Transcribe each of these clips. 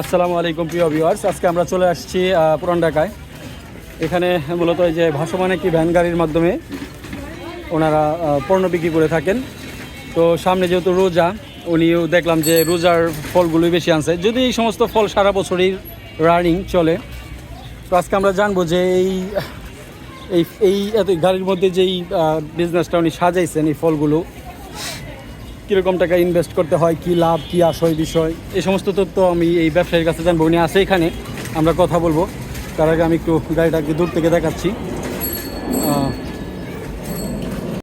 আসসালামু আলাইকুম প্রিয় ভিউয়ার্স আজকে আমরা চলে আসছি পুরান ঢাকায়। এখানে মূলত এই যে ভাসমান একটি ভ্যান গাড়ির মাধ্যমে ওনারা পণ্য বিক্রি করে থাকেন। তো সামনে যেহেতু রোজা, উনিও দেখলাম যে রোজার ফলগুলোই বেশি আনছে। যদি এই সমস্ত ফল সারা বছরই রানিং চলে, তো আজকে আমরা জানব যে এই এই এই গাড়ির মধ্যে যেই বিজনেসটা উনি সাজাইছেন, এই ফলগুলো কীরকম টাকা ইনভেস্ট করতে হয় কি লাভ কি আশয় বিষয় এই সমস্ত তথ্য আমি এই ব্যবসায়ীর কাছে জানব। উনি আছে এখানে আমরা কথা বলব। তার আগে আমি একটু গাড়িটাকে দূর থেকে দেখাচ্ছি।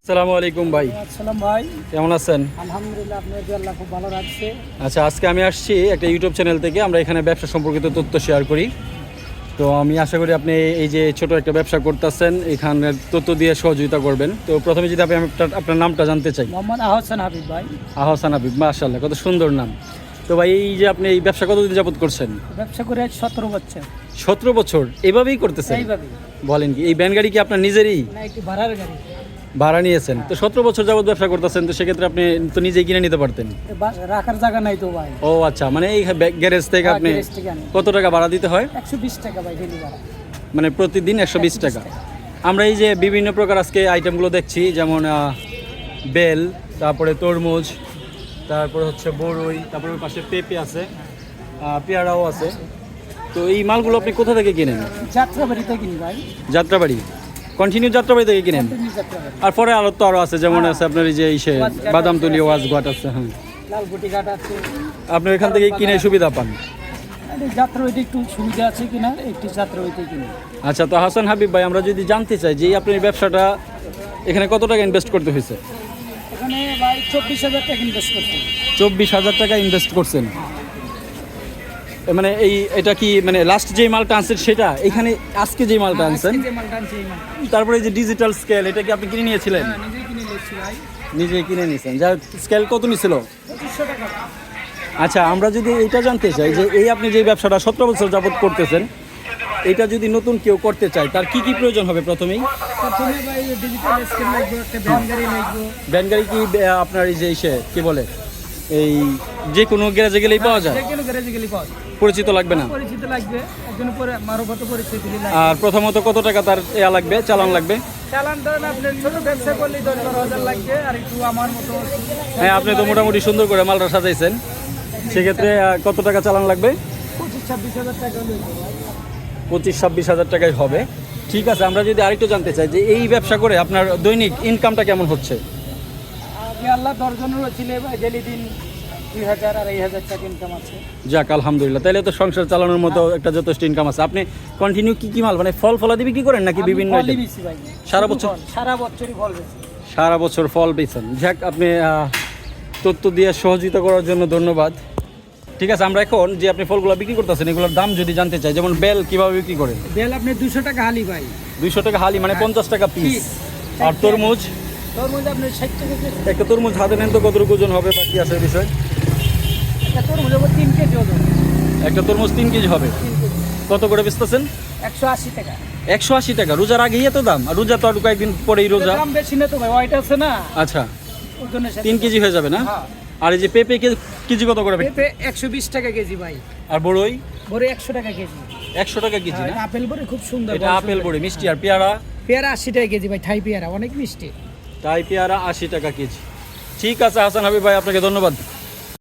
আসসালামু আলাইকুম ভাই। আসসালাম ভাই। কেমন আছেন? আলহামদুলিল্লাহ আল্লাহ খুব ভালো রাখছে। আচ্ছা আজকে আমি আসছি একটা ইউটিউব চ্যানেল থেকে। আমরা এখানে ব্যবসা সম্পর্কিত তথ্য শেয়ার করি। তো আমি আশা করি আপনি এই যে ছোট একটা ব্যবসা করতেছেন এখানে তথ্য দিয়ে সহযোগিতা করবেন। তো প্রথমে যদি আপনি আপনার- নামটা জানতে চাই। মোহাম্মদ আহসান হাবিব ভাই। আহসান হাবিব মাশাল্লাহ কত সুন্দর নাম। তো ভাই এই যে আপনি এই ব্যবসা কতদিন যাবত করছেন? ব্যবসা করে সতেরো বছর। সতেরো বছর এভাবেই করতেছেন? বলেন কি এই ব্যান গাড়ি কি আপনার নিজেরই? না একটি ভাড়ার গাড়ি। ভাড়া নিয়েছেন। তো সতেরো বছর যাবত ব্যবসা করতেছেন তো সেক্ষেত্রে আপনি তো নিজেই কিনে নিতে পারতেন? রাখার জায়গা নাই তো ভাই। ও আচ্ছা মানে এই গ্যারেজ থেকে হ্যাঁ, আপনি থেকে। কত টাকা ভাড়া দিতে হয়? একশো বিশ টাকা ভাই মানে প্রতিদিন একশো বিশ টাকা। আমরা এই যে বিভিন্ন প্রকার আজকে আইটেমগুলো দেখছি যেমন বেল তারপরে তরমুজ তারপরে হচ্ছে বড়ই তারপরে পাশে পেঁপে আছে পেয়ারাও আছে। তো এই মালগুলো আপনি কোথা থেকে কিনেন? যাত্রা বাড়িতে কিনি ভাই। যাত্রাবাড়ি? কন্টিনিউ যাত্রাবাড়ি থেকে কিনেন? আর পরে আরও তো আরও আছে যেমন আছে আপনার এই যে ইসে বাদামতলি ওয়াজঘাট আছে হ্যাঁ। আছে। আপনি এখান থেকে কিনে সুবিধা পান? আর যাত্রা একটু সুবিধা আছে কিনা? একটি আচ্ছা তো হাসান হাবিব ভাই আমরা যদি জানতে চাই যে আপনার ব্যবসাটা এখানে কত টাকা ইনভেস্ট করতে হয়েছে? এখানে ভাই চব্বিশ হাজার টাকা ইনভেস্ট করছি। চব্বিশ হাজার টাকা ইনভেস্ট করছেন। মানে এই এটা কি মানে লাস্ট যে মালটা আনছেন সেটা? এখানে আজকে যে মালটা আনছেন? আজকে যে মালটা আনছি এই মাল। তারপরে এই যে ডিজিটাল স্কেল এটা কি আপনি কিনে নিয়েছিলেন? নিজে কিনে নিয়েছেন। যা স্কেল কত নিছিল? আচ্ছা আমরা যদি এটা জানতে চাই যে এই আপনি যে ব্যবসাটা সতেরো বছর যাবত করতেছেন এটা যদি নতুন কেউ করতে চায় তার কি কি প্রয়োজন হবে প্রথমেই? গাড়ি ভ্যান গাড়ি কি আপনার এই যে ইসে কি বলে? এই যে কোনো গ্যারেজে গেলেই পাওয়া যায়? যে কোনো গ্যারেজে গেলে পাওয়া যায়। পরিচিত লাগবে না? পরিচিত লাগবে একজন পরে মারফত পরিচিত দিলে লাগবে। আর প্রথমত কত টাকা তার এয়া লাগবে চালান লাগবে? চালান ধরেন আপনি ছোট ব্যবসা করলে দশ বারো হাজার লাগবে আর একটু আমার মতো হ্যাঁ আপনি তো মোটামুটি সুন্দর করে মালটা সাজাইছেন। সেক্ষেত্রে কত টাকা চালান লাগবে? পঁচিশ ছাব্বিশ হাজার টাকা পঁচিশ ছাব্বিশ হাজার টাকাই হবে। ঠিক আছে আমরা যদি আরেকটু জানতে চাই যে এই ব্যবসা করে আপনার দৈনিক ইনকামটা কেমন হচ্ছে? আল্লাহ দশজনের ছিলে ডেলি দিন দুই হাজার আর এই হাজার টাকা ইনকাম আছে। যাক আলহামদুলিল্লাহ। তাহলে তো সংসার চালানোর মতো একটা যথেষ্ট ইনকাম আছে। আপনি কন্টিনিউ কি কি মাল? মানে ফল ফলাদি বিক্রি করেন নাকি বিভিন্ন সারা বছর? সারা বছরই ফল সারা বছর ফল পেয়েছেন যাক আপনি তথ্য দিয়ে সহযোগিতা করার জন্য ধন্যবাদ। ঠিক আছে আমরা এখন যে আপনি ফলগুলো বিক্রি করতেছেন এগুলোর দাম যদি জানতে চাই যেমন বেল কীভাবে বিক্রি করেন? বেল আপনি দুশো টাকা হালি ভাই। দুইশো টাকা হালি মানে পঞ্চাশ টাকা পিস আর তরমুজ? তোর মধ্যে আপনি ষাট টাকা কেজি। একটা তরমুজ হাতে নেন তো কতটুকু ওজন হবে বা কি আছে বিষয়? একটা তোর মধ্যে তিন কেজি ওজন। একটা তরমুজ তিন কেজি হবে? কত করে বেচতেছেন? একশো আশি টাকা। একশো আশি টাকা। রোজার আগেই এত দাম? আর রোজা তো আর কয়েকদিন পরেই রোজা দাম বেশি না তো ভাই হোয়াইট আছে না। আচ্ছা। তিন কেজি হয়ে যাবে না? হ্যাঁ। আর এই যে পেঁপে কেজি কত করে? পেঁপে একশো বিশ টাকা কেজি ভাই। আর বড়ই? বড়ি একশো টাকা কেজি। একশো টাকা কেজি না? আপেল বড়ি খুব সুন্দর এটা আপেল। বড়ি মিষ্টি আর পেয়ারা? পেয়ারা আশি টাকা কেজি ভাই থাই পেয়ারা অনেক মিষ্টি। তাই পেয়ারা আশি টাকা কেজি। ঠিক আছে হাসান হাবিব ভাই আপনাকে ধন্যবাদ।